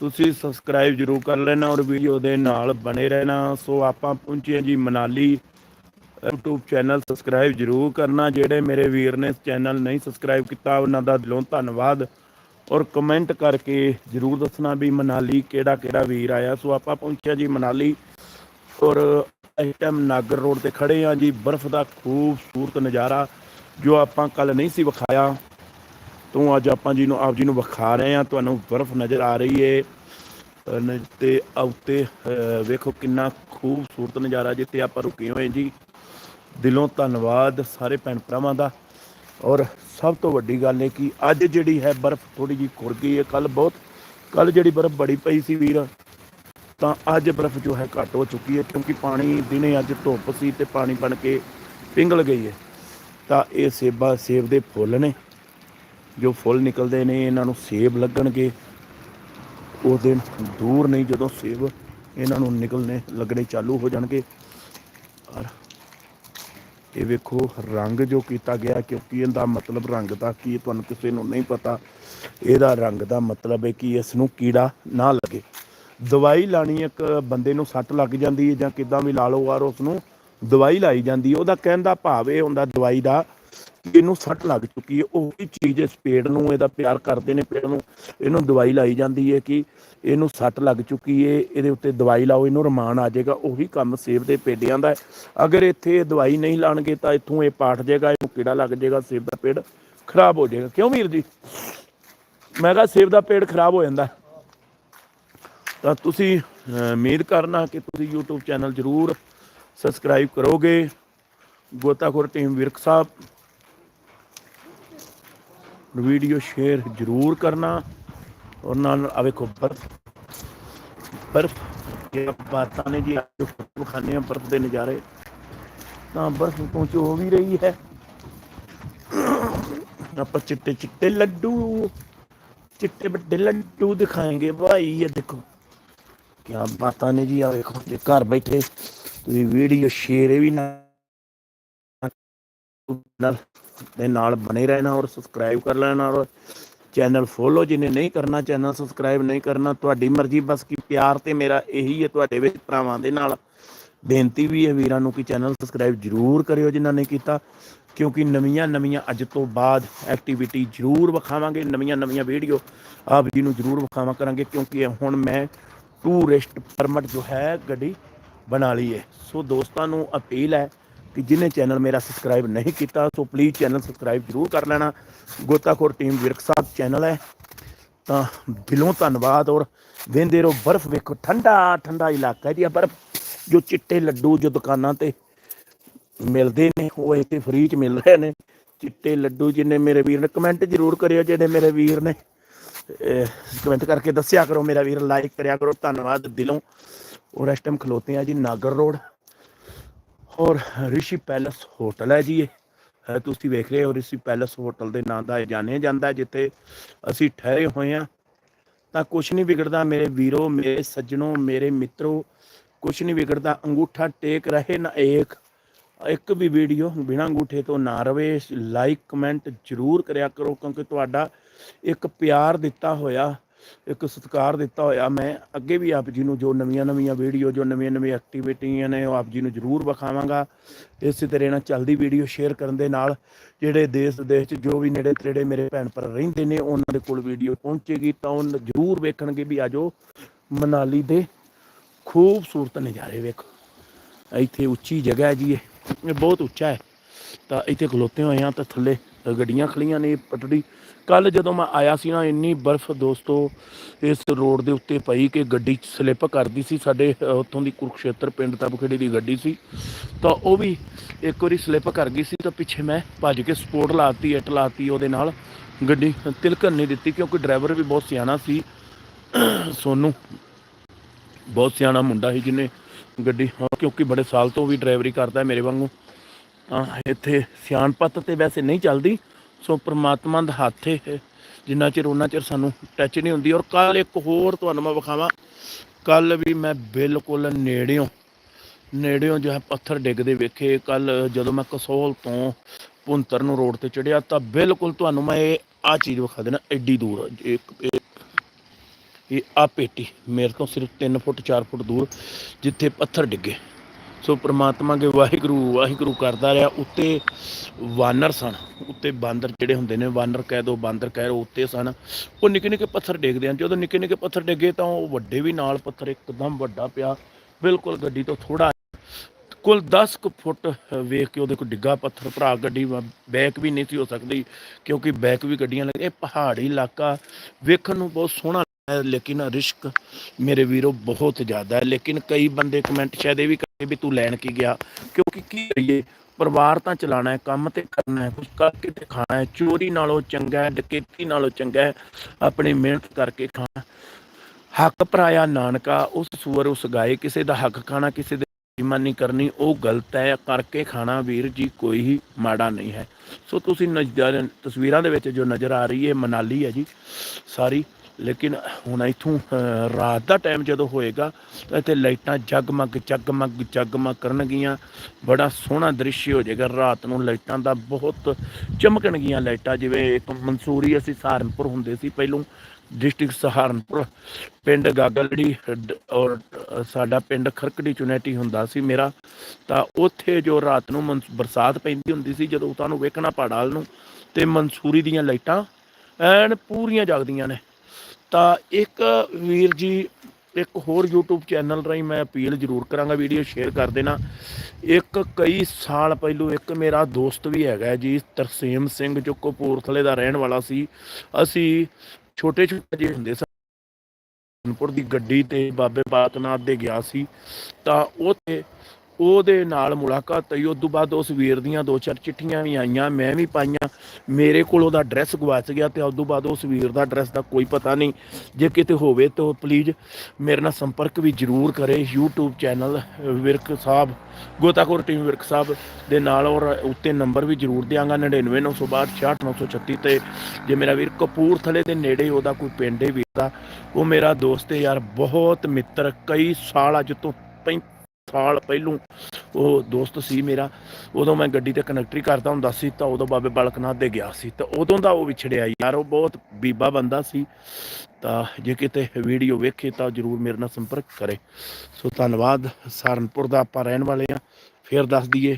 ਤੁਸੀਂ ਸਬਸਕ੍ਰਾਈਬ ਜਰੂਰ ਕਰ ਲੈਣਾ ਔਰ ਵੀਡੀਓ ਦੇ ਨਾਲ ਬਣੇ ਰਹਿਣਾ। ਸੋ ਆਪਾਂ ਪਹੁੰਚੇ ਹਾਂ ਜੀ ਮਨਾਲੀ YouTube ਚੈਨਲ ਸਬਸਕ੍ਰਾਈਬ ਜਰੂਰ ਕਰਨਾ। ਜਿਹੜੇ ਮੇਰੇ ਵੀਰ ਨੇ ਚੈਨਲ ਨਹੀਂ ਸਬਸਕ੍ਰਾਈਬ ਕੀਤਾ, ਉਹਨਾਂ ਦਾ ਦਿਲੋਂ ਧੰਨਵਾਦ। ਔਰ ਕਮੈਂਟ ਕਰਕੇ ਜਰੂਰ ਦੱਸਣਾ ਵੀ ਮਨਾਲੀ ਕਿਹੜਾ ਕਿਹੜਾ ਵੀਰ ਆਇਆ। ਸੋ ਆਪਾਂ ਪਹੁੰਚਿਆ ਜੀ ਮਨਾਲੀ ਔਰ ਇਸ ਟਾਈਮ ਨਾਗਰ ਰੋਡ ਤੇ ਖੜੇ ਆ ਜੀ। ਬਰਫ਼ ਦਾ ਖੂਬਸੂਰਤ ਨਜ਼ਾਰਾ ਜੋ ਆਪਾਂ ਕੱਲ ਨਹੀਂ ਸੀ ਵਿਖਾਇਆ। ਤੋਂ ਅੱਜ ਆਪਾਂ ਜੀ ਨੂੰ, ਆਪ ਜੀ ਨੂੰ ਵਿਖਾ ਰਹੇ ਆ ਤੁਹਾਨੂੰ ਬਰਫ਼ ਨਜ਼ਰ ਆ ਰਹੀ ਏ। ਨ- ਤੇ ਉੱਤੇ ਵੇਖੋ ਕਿੰਨਾ ਖੂਬਸੂਰਤ ਨਜ਼ਾਰਾ ਜਿੱਥੇ ਆਪਾਂ ਰੁਕੇ ਹੋਏ ਜੀ। ਦਿਲੋਂ ਧੰਨਵਾਦ ਸਾਰੇ ਭੈਣ ਭਰਾਵਾਂ ਦਾ। ਔਰ ਸਭ ਤੋਂ ਵੱਡੀ ਗੱਲ ਹੈ ਕਿ ਅੱਜ ਜਿਹੜੀ ਹੈ ਬਰਫ਼ ਥੋੜੀ ਜੀ ਖੁਰ ਗਈ ਹੈ ਕੱਲ ਬਹੁਤ ਕੱਲ ਜਿਹੜੀ ਬਰਫ਼ ਬੜੀ ਪਈ ਸੀ ਵੀਰ, ਤਾਂ ਅੱਜ ਬਰਫ਼ ਜੋ ਹੈ ਘੱਟ ਹੋ ਚੁੱਕੀ ਹੈ ਕਿਉਂਕਿ ਪਾਣੀ ਦਿਨੇ ਅੱਜ ਧੁੱਪ ਸੀ ਤੇ ਪਾਣੀ ਬਣ ਕੇ ਪਿੰਗਲ ਗਈ ਹੈ ਤਾਂ ਇਹ ਸੇਬਾ, ਸੇਬ ਦੇ ਫੁੱਲ ਨੇ। ਜੋ ਫੁੱਲ ਨਿਕਲਦੇ ਨੇ, ਇਹਨਾਂ ਨੂੰ ਸੇਬ ਲੱਗਣਗੇ। ਉਸ ਦਿਨ ਦੂਰ ਨਹੀਂ ਜਦੋਂ ਸੇਬ ਇਹਨਾਂ ਨੂੰ ਨਿਕਲਣੇ ਲੱਗਣੇ ਚਾਲੂ ਹੋ ਜਾਣਗੇ। ਔਰ ਇਹ ਵੇਖੋ, ਰੰਗ ਜੋ ਕੀਤਾ ਗਿਆ, ਕਿਉਂਕਿ ਇਹਦਾ ਮਤਲਬ ਰੰਗ ਦਾ ਕੀ ਤੁਹਾਨੂੰ ਕਿਸੇ ਨੂੰ ਨਹੀਂ ਪਤਾ। ਇਹਦਾ ਰੰਗ ਦਾ ਮਤਲਬ ਹੈ ਕਿ ਇਸ ਨੂੰ ਕੀੜਾ ਨਾ ਲੱਗੇ। ਦਵਾਈ ਲਾਣੀ, ਇੱਕ ਬੰਦੇ ਨੂੰ ਸੱਟ ਲੱਗ ਜਾਂਦੀ ਹੈ ਜਾਂ ਕਿਦਾਂ ਵੀ ਲਾ ਲਓ ਵਾਰ ਉਸ ਨੂੰ ਦਵਾਈ ਲਾਈ ਜਾਂਦੀ ਹੈ। ਉਹਦਾ ਕਹਿਣ ਦਾ ਭਾਵ ਇਹ ਹੁੰਦਾ, ਦਵਾਈ ਦਾ ਇਹਨੂੰ ਸੱਟ ਲੱਗ ਚੁੱਕੀ ਹੈ। ਉਹੀ ਚੀਜ਼ ਇਸ ਪੇੜ ਨੂੰ, ਇਹਦਾ ਪਿਆਰ ਕਰਦੇ ਨੇ ਪੇੜ ਨੂੰ। ਇਹਨੂੰ ਦਵਾਈ ਲਾਈ ਜਾਂਦੀ ਹੈ ਕਿ ਇਹਨੂੰ ਸੱਟ ਲੱਗ ਚੁੱਕੀ ਹੈ। ਇਹਦੇ ਉੱਤੇ ਦਵਾਈ ਲਾਓ, ਇਹਨੂੰ ਰਮਾਨ ਆ ਜਾਏਗਾ। ਉਹੀ ਕੰਮ ਸੇਬ ਦੇ ਪੇਡਿਆਂ ਦਾ ਅਗਰ ਇੱਥੇ ਦਵਾਈ ਨਹੀਂ ਲਾਣਗੇ ਤਾਂ ਇੱਥੋਂ ਇਹ ਪਾਟ ਜਾਏਗਾ, ਇਹਨੂੰ ਕੀੜਾ ਲੱਗ ਜਾਏਗਾ, ਸੇਬ ਦਾ ਪੇੜ ਖਰਾਬ ਹੋ ਜਾਏਗਾ। ਕਿਉਂ ਵੀਰ ਜੀ? ਮੈਂ ਕਿਹਾ ਸੇਬ ਦਾ ਪੇੜ ਖਰਾਬ ਹੋ ਜਾਂਦਾ। ਤਾਂ ਤੁਸੀਂ ਉਮੀਦ ਕਰਨਾ ਕਿ ਤੁਸੀਂ YouTube ਚੈਨਲ ਜ਼ਰੂਰ ਸਬਸਕ੍ਰਾਈਬ ਕਰੋਗੇ। ਗੋਤਾਖੋਰ team Virk Sahib video share ਜ਼ਰੂਰ ਕਰਨਾ ਔਰ ਨਾਲ ਆ ਵੇਖੋ ਬਰਫ ਬਰਫ ਇਹ ਬਾਤਾਂ ਨੇ ਜੀ ਅੱਜ ਖਾਣੇ ਆ ਬਰਫ ਦੇ ਨਜ਼ਾਰੇ ਤਾਂ ਬਰਫ ਪਹੁੰਚ ਹੋ ਵੀ ਰਹੀ ਹੈ ਆਪਾਂ ਚਿੱਟੇ ਚਿੱਟੇ ਲੱਡੂ ਚਿੱਟੇ ਵੱਡੇ ਲੱਡੂ ਦਿਖਾएंगे ਭਾਈ ਇਹ ਦੇਖੋ ਕੀ ਬਾਤਾਂ ਨੇ ਜੀ ਆ ਵੇਖੋ ਜੇ ਘਰ ਬੈਠੇ ਤੁਸੀਂ ਵੀਡੀਓ ਸ਼ੇਅਰ ਵੀ ਨਾ ਨਾਲ ਦੇ ਨਾਲ ਬਣੇ ਰਹਿਣਾ ਔਰ ਸਬਸਕ੍ਰਾਈਬ ਕਰ ਲੈਣਾ ਔਰ ਚੈਨਲ ਫੋਲੋ ਜਿਹਨੇ ਨਹੀਂ ਕਰਨਾ ਚੈਨਲ ਸਬਸਕ੍ਰਾਈਬ ਨਹੀਂ ਕਰਨਾ, ਤੁਹਾਡੀ ਮਰਜ਼ੀ ਬਸ ਕੀ ਪਿਆਰ ਤੇ ਮੇਰਾ ਇਹੀ ਹੈ, ਤੁਹਾਡੇ ਵਿੱਚ ਭਰਾਵਾਂ ਦੇ ਨਾਲ ਬੇਨਤੀ ਵੀ ਹੈ ਵੀਰਾਂ ਨੂੰ ਕਿ ਚੈਨਲ ਸਬਸਕ੍ਰਾਈਬ ਜਰੂਰ ਕਰਿਓ ਜਿਨ੍ਹਾਂ ਨੇ ਕੀਤਾ, ਕਿਉਂਕਿ ਨਵੀਆਂ ਨਵੀਆਂ ਅੱਜ ਤੋਂ ਬਾਅਦ ਐਕਟੀਵਿਟੀ ਜਰੂਰ ਵਿਖਾਵਾਂਗੇ, ਨਵੀਆਂ ਨਵੀਆਂ ਵੀਡੀਓ ਆਪ ਜੀ ਨੂੰ ਜਰੂਰ ਵਿਖਾਵਾਂ ਕਰਾਂਗੇ, ਕਿਉਂਕਿ ਹੁਣ ਮੈਂ ਟੂਰਿਸਟ ਪਰਮਿਟ ਜੋ ਹੈ ਗੱਡੀ ਬਣਾ ਲਈ ਹੈ। ਸੋ ਦੋਸਤਾਂ ਨੂੰ ਅਪੀਲ ਹੈ ਕਿ ਜਿਨੇ ਚੈਨਲ ਮੇਰਾ ਸਬਸਕ੍ਰਾਈਬ ਨਹੀਂ ਕੀਤਾ, ਸੋ ਪਲੀਜ਼ ਚੈਨਲ ਸਬਸਕ੍ਰਾਈਬ ਜਰੂਰ ਕਰ ਲੈਣਾ। ਗੋਤਾਖੋਰ ਟੀਮ ਵਿਰਕ ਸਾਹਿਬ ਚੈਨਲ ਹੈ। ਤਾਂ ਦਿਲੋਂ ਧੰਨਵਾਦ ਔਰ ਵੇਂਦੇ ਰਹੋ ਬਰਫ਼ ਵੇਖੋ, ਠੰਡਾ ਠੰਡਾ ਇਲਾਕਾ ਜੀ ਆ ਬਰਫ਼। ਜੋ ਚਿੱਟੇ ਲੱਡੂ, ਜੋ ਦੁਕਾਨਾਂ ਤੇ ਮਿਲਦੇ ਨੇ, ਉਹ ਇੱਥੇ ਫ੍ਰੀ ਚ ਮਿਲ ਰਹੇ ਨੇ। ਚਿੱਟੇ ਲੱਡੂ ਜਿੰਨੇ ਮੇਰੇ ਵੀਰ ਨੇ ਕਮੈਂਟ ਜ਼ਰੂਰ ਕਰਿਓ ਜਿਹੜੇ ਮੇਰੇ ਵੀਰ ਨੇ। ਕਮੈਂਟ ਕਰਕੇ ਦੱਸਿਆ ਕਰੋ, ਮੇਰਾ ਵੀਰ ਲਾਈਕ ਕਰਿਆ ਕਰੋ। ਧੰਨਵਾਦ ਦਿਲੋਂ। ਔਰ ਇਸ ਟਾਈਮ ਖਲੋਤੇ ਆ ਜੀ ਨਾਗਰ ਰੋਡ। ਔਰ ਰਿਸ਼ੀ ਪੈਲਸ ਹੋਟਲ ਹੈ ਜੀ ਇਹ। ਤੁਸੀਂ ਵੇਖ ਰਹੇ ਹੋ ਰਿਸ਼ੀ ਪੈਲਸ ਹੋਟਲ ਦੇ ਨਾਂ ਦਾ ਜਾਣਿਆ ਜਾਂਦਾ ਜਿੱਥੇ ਅਸੀਂ ਠਹਿਰੇ ਹੋਏ ਆ ਤਾਂ ਕੁਝ ਨਹੀਂ ਵਿਗੜਦਾ ਮੇਰੇ ਵੀਰੋ, ਮੇਰੇ ਸੱਜਣੋ, ਮੇਰੇ ਮਿੱਤਰੋ ਕੁਝ ਨਹੀਂ ਵਿਗੜਦਾ, ਅੰਗੂਠਾ ਟੇਕ ਰਹੇ ਨਾ ਏਕ। ਇੱਕ ਵੀ ਵੀਡੀਓ ਬਿਨਾਂ ਅੰਗੂਠੇ ਤੋਂ ਨਾ ਰਵੇ ਲਾਈਕ ਕਮੈਂਟ ਜਰੂਰ ਕਰਿਆ ਕਰੋ, ਕਿਉਂਕਿ ਤੁਹਾਡਾ ਇੱਕ ਪਿਆਰ ਦਿੱਤਾ ਹੋਇਆ ਇੱਕ ਸਤਿਕਾਰ ਦਿੱਤਾ ਹੋਇਆ, ਮੈਂ ਅੱਗੇ ਵੀ ਆਪ ਜੀ ਨੂੰ ਜੋ ਨਵੀਆਂ ਨਵੀਆਂ ਵੀਡੀਓ, ਜੋ ਨਵੀਆਂ ਨਵੀਆਂ ਐਕਟੀਵਿਟੀਆਂ ਨੇ, ਉਹ ਆਪ ਜੀ ਨੂੰ ਜਰੂਰ ਵਿਖਾਵਾਂਗਾ। ਇਸੇ ਤਰ੍ਹਾਂ ਨਾਲ ਚੱਲਦੀ ਵੀਡੀਓ ਸ਼ੇਅਰ ਕਰਨ ਦੇ ਨਾਲ ਜਿਹੜੇ ਦੇਸ਼ ਵਿਦੇਸ਼ 'ਚ ਜੋ ਵੀ ਨੇੜੇ ਤੇੜੇ ਮੇਰੇ ਭੈਣ ਭਰਾ ਰਹਿੰਦੇ ਨੇ, ਉਹਨਾਂ ਦੇ ਕੋਲ ਵੀਡੀਓ ਪਹੁੰਚੇਗੀ ਤਾਂ ਉਹ ਜਰੂਰ ਵੇਖਣਗੇ ਵੀ ਆਜੋ ਮਨਾਲੀ ਦੇ ਖੂਬਸੂਰਤ ਨਜ਼ਾਰੇ ਵੇਖੋ। ਇੱਥੇ ਉੱਚੀ ਜਗ੍ਹਾ ਹੈ ਜੀ, ਇਹ ਬਹੁਤ ਉੱਚਾ ਹੈ। ਤਾਂ ਇੱਥੇ ਖਲੋਤੇ ਹੋਏ ਆ ਤਾਂ ਥੱਲੇ ਗੱਡੀਆਂ ਖੜੀਆਂ ਨੇ ਪਟੜੀ। ਕੱਲ ਜਦੋਂ ਮੈਂ ਆਇਆ ਸੀ ਨਾ, ਇੰਨੀ ਬਰਫ਼ ਦੋਸਤੋ, ਇਸ ਰੋਡ ਦੇ ਉੱਤੇ ਪਈ ਕਿ ਗੱਡੀ ਸਲਿੱਪ ਕਰਦੀ ਸੀ। ਸਾਡੇ ਉੱਥੋਂ ਦੀ ਕੁਰਕਸ਼ੇਤਰ ਪਿੰਡ ਤਬਖੇੜੀ ਦੀ ਗੱਡੀ ਸੀ। ਤਾਂ ਉਹ ਵੀ ਇੱਕ ਵਾਰੀ ਸਲਿੱਪ ਕਰ ਗਈ ਸੀ ਤਾਂ ਪਿੱਛੇ ਮੈਂ ਭੱਜ ਕੇ ਸਪੋਰਟ ਲਾਤੀ, ਇੱਟ ਲਾਤੀ ਉਹਦੇ ਨਾਲ। ਗੱਡੀ ਤਿਲਕਣ ਨਹੀਂ ਦਿੱਤੀ ਕਿਉਂਕਿ ਡਰਾਈਵਰ ਵੀ ਬਹੁਤ ਸਿਆਣਾ ਸੀ। ਸੋਨੂੰ, ਬਹੁਤ ਸਿਆਣਾ ਮੁੰਡਾ ਸੀ ਜਿਹਨੇ ਗੱਡੀ ਕਿਉਂਕਿ ਬੜੇ ਸਾਲ ਤੋਂ ਵੀ ਡਰਾਈਵਰੀ ਕਰਦਾ ਹੈ ਮੇਰੇ ਵਾਂਗੂ। ਇੱਥੇ ਸਿਆਣਪਤ ਤੇ ਵੈਸੇ ਨਹੀਂ ਚੱਲਦੀ, ਸੋ ਪ੍ਰਮਾਤਮਾ ਦਾ ਹੱਥ ਹੈ। ਜਿੰਨਾ ਚਿਰ ਉਹਨਾਂ ਚਿਰ ਸਾਨੂੰ ਟੱਚ ਨਹੀਂ ਹੁੰਦੀ। ਔਰ ਕੱਲ ਇੱਕ ਹੋਰ ਤੁਹਾਨੂੰ ਮੈਂ ਵਿਖਾਵਾਂ। ਕੱਲ ਵੀ ਮੈਂ ਬਿਲਕੁਲ ਨੇੜਿਓਂ ਨੇੜਿਓਂ ਜੋ ਹੈ ਪੱਥਰ ਡਿੱਗਦੇ ਵੇਖੇ। ਕੱਲ ਜਦੋਂ ਮੈਂ ਕਸੋਲ ਤੋਂ ਭੁੰਤਰ ਨੂੰ ਰੋਡ ਤੇ ਚੜਿਆ ਤਾਂ ਬਿਲਕੁਲ ਤੁਹਾਨੂੰ ਮੈਂ ਇਹ ਆ ਚੀਜ਼ ਵਿਖਾ ਦੇਣਾ, ਐਡੀ ਦੂਰ। ਇੱਕ ਇੱਕ ਇਹ ਆ ਪੇਟੀ, ਮੇਰੇ ਤੋਂ ਸਿਰਫ 3 ਫੁੱਟ 4 ਫੁੱਟ ਦੂਰ, ਜਿੱਥੇ ਪੱਥਰ ਡਿੱਗੇ। ਸੋ ਪ੍ਰਮਾਤਮਾ ਕੇ ਵਾਹਿਗੁਰੂ ਵਾਹਿਗੁਰੂ ਕਰਦਾ ਰਿਹਾ। ਉੱਤੇ ਵਾਨਰ ਸਨ। ਉੱਤੇ ਬਾਂਦਰ ਜਿਹੜੇ ਹੁੰਦੇ ਨੇ, ਵਾਨਰ ਕਹਿ ਦੋ, ਬਾਂਦਰ ਕਹਿ ਰੋ ਉੱਤੇ ਸਨ। ਉਹ ਨਿੱਕੇ ਨਿੱਕੇ ਪੱਥਰ ਡੇਗਦੇ ਹਨ। ਜਦੋਂ ਨਿੱਕੇ ਨਿੱਕੇ ਪੱਥਰ ਡਿੱਗੇ ਤਾਂ ਉਹ ਵੱਡੇ ਵੀ ਨਾਲ ਪੱਥਰ, ਇੱਕਦਮ ਵੱਡਾ ਪਿਆ। ਬਿਲਕੁਲ ਗੱਡੀ ਤੋਂ ਥੋੜਾ ਕੁੱਲ 10 ਕੁ ਫੁੱਟ ਵੇਖ ਕੇ ਉਹਦੇ ਕੋਲ ਡਿੱਗਾ ਪੱਥਰ। ਭਰਾ ਗੱਡੀ ਬੈਕ ਵੀ ਨਹੀਂ ਸੀ ਹੋ ਸਕਦੀ, ਕਿਉਂਕਿ ਬੈਕ ਵੀ ਗੱਡੀਆਂ ਲੱਗ ਪਹਾੜੀ ਇਲਾਕਾ। ਵੇਖਣ ਨੂੰ ਬਹੁਤ ਸੋਹਣਾ ਹੈ, ਲੇਕਿਨ ਰਿਸਕ ਮੇਰੇ ਵੀਰੋ ਬਹੁਤ ਜ਼ਿਆਦਾ ਹੈ। ਲੇਕਿਨ ਕਈ ਬੰਦੇ ਕਮੈਂਟ ਸ਼ਾਇਦ ਇਹ ਵੀ ਕਰਦੇ ਵੀ ਤੂੰ ਲੈਣ ਕੀ ਗਿਆ? ਕਿਉਂਕਿ ਕੀ ਕਰੀਏ? ਪਰਿਵਾਰ ਤਾਂ ਚਲਾਣਾ ਹੈ, ਕੰਮ ਤੇ ਕਰਨਾ ਹੈ ਕੁਝ ਕਰਕੇ ਤੇ ਖਾਣਾ ਹੈ। ਚੋਰੀ ਨਾਲੋਂ ਚੰਗਾ ਹੈ, ਡਕੈਤੀ ਨਾਲੋਂ ਚੰਗਾ ਹੈ, ਆਪਣੀ ਮਿਹਨਤ ਕਰਕੇ ਖਾਣਾ ਹੱਕ ਭਰਾਇਆ ਨਾਨਕਾ, ਉਸ ਸੂਰ ਉਸ ਗਾਏ, ਕਿਸੇ ਦਾ ਹੱਕ ਖਾਣਾ, ਕਿਸੇ ਦੇ ਬੇਈਮਾਨੀ ਕਰਨੀ, ਉਹ ਗਲਤ ਹੈ। ਕਰਕੇ ਖਾਣਾ ਵੀਰ ਜੀ ਕੋਈ ਹੀ ਮਾੜਾ ਨਹੀਂ ਹੈ। ਸੋ ਤੁਸੀਂ ਨਜ਼ਰ ਤਸਵੀਰਾਂ ਦੇ ਵਿੱਚ ਜੋ ਨਜ਼ਰ ਆ ਰਹੀ ਹੈ, ਮਨਾਲੀ ਹੈ ਜੀ। ਸਾਰੀ ਲੇਕਿਨ ਹੁਣ ਇਥੋਂ ਰਾਤ ਦਾ ਟਾਈਮ ਜਦੋਂ ਹੋਏਗਾ, ਤਾਂ ਇੱਥੇ ਲਾਈਟਾਂ ਜਗਮਗ ਜਗਮਗ ਜਗਮਗ ਕਰਨਗੀਆਂ। ਬੜਾ ਸੋਹਣਾ ਦ੍ਰਿਸ਼ ਹੋ ਜਾਏਗਾ। ਰਾਤ ਨੂੰ ਲਾਈਟਾਂ ਦਾ ਬਹੁਤ ਚਮਕਣਗੀਆਂ ਲਾਈਟਾਂ। ਜਿਵੇਂ ਇੱਕ ਮਨਸੂਰੀ ਅਸੀਂ ਸਹਾਰਨਪੁਰ ਹੁੰਦੇ ਸੀ, ਪਹਿਲੋਂ ਡਿਸਟ੍ਰਿਕਟ ਸਹਾਰਨਪੁਰ, ਪਿੰਡ ਗਾਗਲੜੀ ਔਰ ਸਾਡਾ ਪਿੰਡ ਖਰਕੜੀ ਚੁਨੈਟੀ ਹੁੰਦਾ ਸੀ ਮੇਰਾ। ਤਾਂ ਉੱਥੇ ਜੋ ਰਾਤ ਨੂੰ ਮਨਸ- ਬਰਸਾਤ ਪੈਂਦੀ ਹੁੰਦੀ ਸੀ, ਜਦੋਂ ਤੁਹਾਨੂੰ ਵੇਖਣਾ ਪਹਾੜਾਂ ਨੂੰ, ਤੇ ਮਨਸੂਰੀ ਦੀਆਂ ਲਾਈਟਾਂ ਐਨ ਪੂਰੀਆਂ ਜਗਦੀਆਂ ਨੇ। ਤਾਂ ਇੱਕ ਵੀਰ ਜੀ, ਇੱਕ ਹੋਰ YouTube ਚੈਨਲ ਰਾਹੀਂ ਮੈਂ ਅਪੀਲ ਜ਼ਰੂਰ ਕਰਾਂਗਾ ਵੀਡੀਓ ਸ਼ੇਅਰ ਕਰ ਦੇਣਾ। ਇੱਕ ਕਈ ਸਾਲ ਪਹਿਲੂ ਇੱਕ ਮੇਰਾ ਦੋਸਤ ਵੀ ਹੈਗਾ ਜੀ, ਤਰਸੇਮ ਸਿੰਘ, ਜੋ ਕਪੂਰਥਲੇ ਦਾ ਰਹਿਣ ਵਾਲਾ ਸੀ। ਅਸੀਂ ਛੋਟੇ ਛੋਟੇ ਜਿਹੇ ਹੁੰਦੇ ਸਨ ਕਾਨਪੁਰ ਦੀ ਗੱਡੀ ਤੇ ਬਾਬੇ ਬਾਤਨਾਥ ਦੇ ਗਿਆ ਸੀ। ਤਾਂ ਉੱਥੇ ਉਹਦੇ ਨਾਲ ਮੁਲਾਕਾਤ ਹੋਈ। ਉਸ ਤੋਂ ਬਾਅਦ ਉਸ ਵੀਰ ਦੀਆਂ ਦੋ ਚਾਰ ਚਿੱਠੀਆਂ ਵੀ ਆਈਆਂ, ਮੈਂ ਵੀ ਪਾਈਆਂ। ਮੇਰੇ ਕੋਲ ਉਹਦਾ ਐਡਰੈਸ ਗਵਾਚ ਗਿਆ ਤੇ ਉਸ ਤੋਂ ਬਾਅਦ ਉਸ ਵੀਰ ਦਾ ਐਡਰੈਸ ਦਾ ਕੋਈ ਪਤਾ ਨਹੀਂ। ਜੇ ਕਿਤੇ ਹੋਵੇ ਤਾਂ ਪਲੀਜ਼ ਮੇਰੇ ਨਾਲ ਸੰਪਰਕ ਵੀ ਜ਼ਰੂਰ ਕਰੇ। YouTube ਚੈਨਲ ਵਿਰਕ ਸਾਹਿਬ, ਗੋਤਾਖੋਰ ਟੀਮ ਵਿਰਕ ਸਾਹਿਬ ਦੇ ਨਾਲ ਔਰ ਉੱਤੇ ਨੰਬਰ ਵੀ ਜ਼ਰੂਰ ਦਿਆਂਗਾ। 9992666936 ਤੇ ਜੇ ਮੇਰਾ ਵੀਰ ਕਪੂਰਥਲੇ ਦੇ ਨੇੜੇ ਉਹਦਾ ਕੋਈ ਪਿੰਡ ਹੈ ਵੀਰ ਦਾ, ਉਹ ਮੇਰਾ ਦੋਸਤ ਹੈ ਯਾਰ, ਬਹੁਤ ਮਿੱਤਰ, ਕਈ ਸਾਲ ਅੱਜ ਤੋਂ 35 ਸਾਲ ਪਹਿਲੋਂ ਉਹ ਦੋਸਤ ਸੀ ਮੇਰਾ, ਉਦੋਂ ਮੈਂ ਗੱਡੀ ਤੇ ਕਨੈਕਟਰੀ ਕਰਦਾ ਹੁੰਦਾ ਸੀ ਤਾਂ ਉਦੋਂ ਬਾਬੇ ਬਾਲਕਨਾਥ ਦੇ ਗਿਆ ਸੀ ਤਾਂ ਉਦੋਂ ਦਾ ਉਹ ਵਿਛੜਿਆ ਯਾਰ ਉਹ ਬਹੁਤ ਬੀਬਾ ਬੰਦਾ ਸੀ, ਤਾਂ ਜੇ ਕਿਤੇ ਵੀਡੀਓ ਵੇਖੇ ਤਾਂ ਜਰੂਰ ਮੇਰੇ ਨਾਲ ਸੰਪਰਕ ਕਰੇ। ਸੋ ਧੰਨਵਾਦ, ਸਹਾਰਨਪੁਰ ਦਾ ਆਪਾਂ ਰਹਿਣ ਵਾਲੇ ਆ ਫਿਰ ਦੱਸ ਦਈਏ,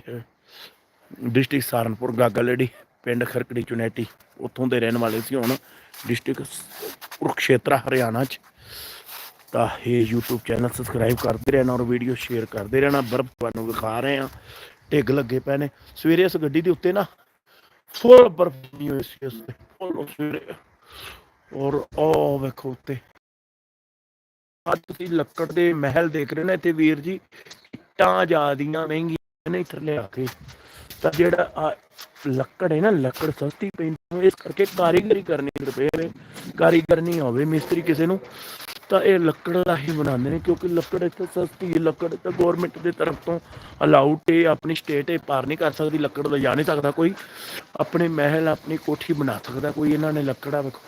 ਡਿਸਟ੍ਰਿਕਟ ਸਹਾਰਨਪੁਰ, ਗਾਗਲੜੀ, ਪਿੰਡ ਖਰਕੜੀ, ਚੁਨੈਟੀ, ਉੱਥੋਂ ਦੇ ਰਹਿਣ ਵਾਲੇ ਸੀ ਹੁਣ। ਡਿਸਟ੍ਰਿਕਟ ਕੁਰੂਕਸ਼ੇਤਰ, ਹਰਿਆਣਾ ਚ। ਤਾਂ ਇਹ YouTube ਚੈਨਲ ਸਬਸਕ੍ਰਾਈਬ ਕਰਦੇ ਰਹਿਣਾ ਔਰ ਵੀਡੀਓ ਸ਼ੇਅਰ ਕਰਦੇ ਰਹਿਣਾ। ਬਰਫ਼ ਤੁਹਾਨੂੰ ਵਿਖਾ ਰਹੇ ਆ ਢਿੱਗ ਲੱਗੇ ਪਏ ਨੇ। ਸਵੇਰੇ ਇਸ ਗੱਡੀ ਦੇ ਉੱਤੇ ਨਾ ਫੁੱਲ ਬਰਫ਼ ਨਹੀਂ ਹੋਈ ਸੀ ਇਸ ਤੇ। ਫੁੱਲ ਸਵੇਰੇ ਔਰ ਉਹ ਵੇਖੋ ਉੱਤੇ। ਅੱਜ ਤੁਸੀਂ ਲੱਕੜ ਦੇ ਮਹਿਲ ਦੇਖ ਰਹੇ ਨੇ ਇੱਥੇ ਵੀਰ ਜੀ। ਇੱਟਾਂ ਜਿਆਦੀਆਂ ਮਹਿੰਗੀਆਂ ਨੇ ਇੱਥੇ ਲਿਆ ਕੇ। ਤਾਂ ਜਿਹੜਾ ਆ ਲੱਕੜ ਹੈ ਨਾ, ਲੱਕੜ ਸਸਤੀ ਪੈਂਦੀ ਇਸ ਕਰਕੇ ਕਾਰੀਗਰੀ ਕਰਨੀ ਰੁਪਏ ਕਾਰੀਗਰ ਨਹੀਂ ਹੋਵੇ, ਮਿਸਤਰੀ ਕਿਸੇ ਨੂੰ। ਤਾਂ ਇਹ ਲੱਕੜ ਦਾ ਹੀ ਬਣਾਉਂਦੇ ਨੇ, ਕਿਉਂਕਿ ਲੱਕੜ ਇੱਥੇ ਸਸਤੀ ਹੈ, ਲੱਕੜ ਤਾਂ ਗਵਰਨਮੈਂਟ ਦੇ ਤਰਫ ਤੋਂ ਅਲਾਊਡ ਹੈ, ਆਪਣੀ ਸਟੇਟ ਇਹ ਪਾਰ ਨਹੀਂ ਕਰ ਸਕਦੀ, ਲੱਕੜ ਦਾ ਜਾ ਨਹੀਂ ਸਕਦਾ ਕੋਈ। ਆਪਣੇ ਮਹਿਲ, ਆਪਣੀ ਕੋਠੀ ਬਣਾ ਸਕਦਾ ਕੋਈ, ਇਹਨਾਂ ਨੇ ਲੱਕੜਾ ਵੇਖੋ,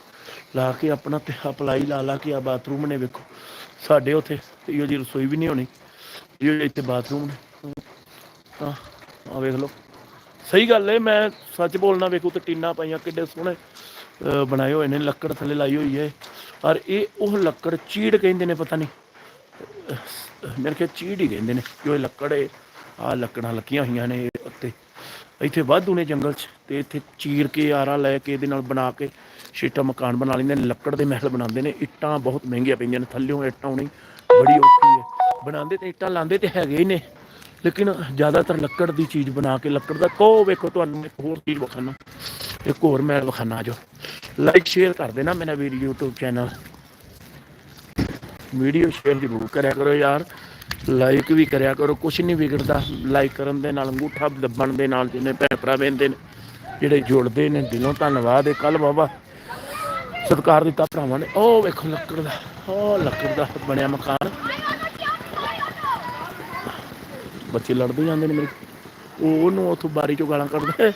ਲਾ ਕੇ ਆਪਣਾ ਤੇ ਅਪਲਾਈ ਲਾ ਲਾ ਕੇ ਆ ਬਾਥਰੂਮ ਨੇ ਵੇਖੋ। ਸਾਡੇ ਉੱਥੇ ਇਹੋ ਜੀ ਰਸੋਈ ਵੀ ਨਹੀਂ ਹੋਣੀ ਇਹ ਇੱਥੇ ਬਾਥਰੂਮ ਨੇ। ਤਾਂ ਆ ਵੇਖ ਲਓ। ਸਹੀ ਗੱਲ ਹੈ, ਮੈਂ ਸੱਚ ਬੋਲਣਾ ਵੇਖੋ, ਤੇ ਟੀਨਾ ਪਾਈਆਂ ਕਿੱਡੇ ਸੋਹਣੇ ਬਣਾਏ ਹੋਏ ਨੇ ਲੱਕੜ ਥੱਲੇ ਲਾਈ ਹੋਈ ਹੈ। ਔਰ ਇਹ ਉਹ ਲੱਕੜ ਚੀੜ ਕਹਿੰਦੇ ਨੇ ਪਤਾ ਨਹੀਂ। ਅਹ, ਮੇਰੇ ਖਿਆਲ ਚੀੜ ਹੀ ਕਹਿੰਦੇ ਨੇ ਕਿ ਇਹ ਲੱਕੜ ਹੈ। ਆ ਲੱਕੜਾਂ ਲੱਗੀਆਂ ਹੋਈਆਂ ਨੇ ਇਹ ਉੱਤੇ। ਇੱਥੇ ਵਾਧੂ ਨੇ ਜੰਗਲ 'ਚ ਤੇ ਇੱਥੇ ਚੀਰ ਕੇ ਆਰਾ ਲੈ ਕੇ ਇਹਦੇ ਨਾਲ ਬਣਾ ਕੇ ਸ਼ੀਟਾ ਮਕਾਨ ਬਣਾ ਲੈਂਦੇ ਨੇ। ਲੱਕੜ ਦੇ ਮਹਿਲ ਬਣਾਉਂਦੇ ਨੇ। ਇੱਟਾਂ ਬਹੁਤ ਮਹਿੰਗੀਆਂ ਪੈਂਦੀਆਂ ਨੇ ਥੱਲਿਓਂ ਇੱਟਾਂ ਆਉਣੀ ਬੜੀ ਔਖੀ ਹੈ। ਬਣਾਉਂਦੇ ਤੇ ਇੱਟਾਂ ਲਾਉਂਦੇ ਤੇ ਹੈਗੇ ਹੀ ਨੇ। ਲੇਕਿਨ ਜ਼ਿਆਦਾਤਰ ਲੱਕੜ ਦੀ ਚੀਜ਼ ਬਣਾ ਕੇ ਲੱਕੜ ਦਾ ਕੋ ਵੇਖੋ ਤੁਹਾਨੂੰ ਇੱਕ ਹੋਰ ਚੀਜ਼ ਵਿਖਾਣਾ ਇੱਕ ਹੋਰ ਮੈਂ ਵਿਖਾਣਾ ਜੋ। ਲਾਈਕ ਸ਼ੇਅਰ ਕਰ ਦੇਣਾ ਮੇਰਾ video YouTube channel video share ਜ਼ਰੂਰ ਕਰਿਆ ਕਰੋ ਯਾਰ। ਲਾਈਕ ਵੀ ਕਰਿਆ ਕਰੋ, ਕੁਛ ਨਹੀਂ ਵਿਗੜਦਾ। ਲਾਈਕ ਕਰਨ ਦੇ ਨਾਲ ਅੰਗੂਠਾ ਦੱਬਣ ਦੇ ਨਾਲ ਜਿਹਨੇ ਭੈਣ ਭਰਾ ਵੇਂਦੇ ਨੇ, ਜਿਹੜੇ ਜੁੜਦੇ ਨੇ, ਦਿਲੋਂ ਧੰਨਵਾਦ ਹੈ। ਕੱਲ ਬਾਬਾ ਸਤਿਕਾਰ ਦਿੱਤਾ ਭਰਾਵਾਂ ਨੇ। ਉਹ ਵੇਖੋ ਲੱਕੜ ਦਾ, ਉਹ ਲੱਕੜ ਦਾ ਬਣਿਆ ਮਕਾਨ। ਬੱਚੇ ਲੜਦੇ ਜਾਂਦੇ ਨੇ ਮੇਰੇ। ਉਹਨੂੰ ਉਥੋਂ ਬਾਰੀ ਚੋਂ ਗਾਲਾਂ ਕੱਢਦਾ।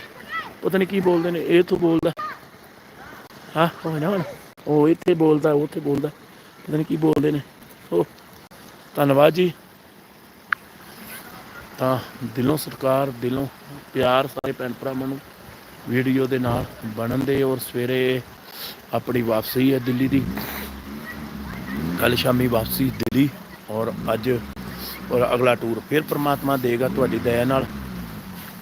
ਪਤਾ ਨਹੀਂ ਕੀ ਬੋਲਦੇ ਨੇ, ਇਹ ਤੋਂ ਬੋਲਦਾ। ਹਾਂ, ਉਹ ਨਾ ਹੁਣ ਉਹ ਇੱਥੇ ਬੋਲਦਾ, ਉਹ ਉੱਥੇ ਬੋਲਦਾ, ਪਤਾ ਨਹੀਂ ਕੀ ਬੋਲਦੇ ਨੇ। ਉਹ ਧੰਨਵਾਦ ਜੀ। ਤਾਂ ਦਿਲੋਂ ਸਤਿਕਾਰ, ਦਿਲੋਂ ਪਿਆਰ ਸਾਰੇ ਭੈਣ ਭਰਾਵਾਂ ਨੂੰ ਵੀਡੀਓ ਦੇ ਨਾਲ ਬਣਨ ਦੇ ਔਰ ਸਵੇਰੇ ਆਪਣੀ ਵਾਪਸੀ ਹੈ ਦਿੱਲੀ ਦੀ। ਕੱਲ ਸ਼ਾਮੀ ਵਾਪਸੀ ਦਿੱਲੀ ਔਰ ਅੱਜ ਔਰ ਅਗਲਾ ਟੂਰ ਫਿਰ ਪ੍ਰਮਾਤਮਾ ਦੇਗਾ ਤੁਹਾਡੀ ਦਇਆ ਨਾਲ।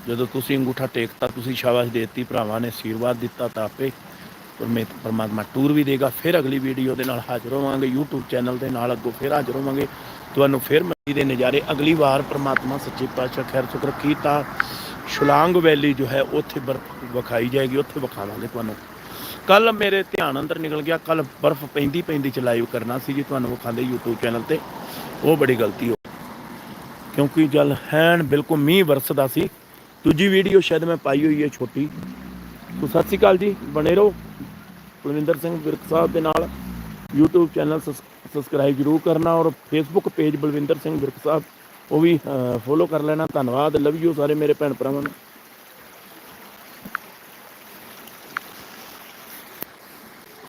ਜਦੋਂ ਤੁਸੀਂ ਅੰਗੂਠਾ ਟੇਕਤਾ, ਤੁਸੀਂ ਸ਼ਾਬਾਸ਼ ਦੇਤੀ, ਭਰਾਵਾਂ ਨੇ ਆਸ਼ੀਰਵਾਦ ਦਿੱਤਾ ਤਾਂ ਆਪੇ ਪਰਮੇ- ਪਰਮਾਤਮਾ ਟੂਰ ਵੀ ਦੇਗਾ, ਫਿਰ ਅਗਲੀ ਵੀਡੀਓ ਦੇ ਨਾਲ ਹਾਜ਼ਰ ਹੋਵਾਂਗੇ, YouTube ਚੈਨਲ ਦੇ ਨਾਲ ਅੱਗੋਂ ਫਿਰ ਹਾਜ਼ਰ ਹੋਵਾਂਗੇ। ਤੁਹਾਨੂੰ ਫਿਰ ਮੱਕੀ ਦੇ ਨਜ਼ਾਰੇ, ਅਗਲੀ ਵਾਰ ਪਰਮਾਤਮਾ ਸੱਚੇ ਪਾਤਸ਼ਾਹ ਖੈਰ ਸੁਖ ਰੱਖੀ ਤਾਂ ਸ਼ੁਲਾਂਗ ਵੈਲੀ ਜੋ ਹੈ ਉੱਥੇ ਬਰਫ਼ ਵਿਖਾਈ ਜਾਏਗੀ, ਉੱਥੇ ਵਿਖਾਵਾਂਗੇ ਤੁਹਾਨੂੰ। ਕੱਲ ਮੇਰੇ ਧਿਆਨ ਅੰਦਰ ਨਿਕਲ ਗਿਆ ਕੱਲ ਬਰਫ਼ ਪੈਂਦੀ ਪੈਂਦੀ ਚ ਲਾਈਵ ਕਰਨਾ ਸੀ ਜੀ, ਤੁਹਾਨੂੰ ਵਿਖਾਉਂਦੇ YouTube ਚੈਨਲ ਤੇ। ਉਹ ਬੜੀ ਗਲਤੀ ਹੋ ਕਿਉਂਕਿ ਜਲ ਹੈਨ ਬਿਲਕੁਲ ਮੀਂਹ ਵਰਸਦਾ ਸੀ। ਦੂਜੀ ਵੀਡੀਓ ਸ਼ਾਇਦ ਮੈਂ ਪਾਈ ਹੋਈ ਹੈ ਛੋਟੀ। ਸੋ ਸਤਿ ਸ਼੍ਰੀ ਅਕਾਲ ਜੀ, ਬਣੇ ਰਹੋ ਕੁਲਵਿੰਦਰ ਸਿੰਘ ਵਿਰਕ ਸਾਹਿਬ ਦੇ ਨਾਲ। YouTube ਚੈਨਲ ਸਬਸਕ੍ਰਾਈਬ ਜਰੂਰ ਕਰਨਾ ਔਰ Facebook ਪੇਜ ਬਲਵਿੰਦਰ ਸਿੰਘ ਵਿਰਕ ਸਾਹਿਬ, ਉਹ ਵੀ ਫੋਲੋ ਕਰ ਲੈਣਾ। ਧੰਨਵਾਦ ਲਵ ਯੂ ਸਾਰੇ ਮੇਰੇ ਭੈਣ ਭਰਾਵਾਂ ਨੂੰ।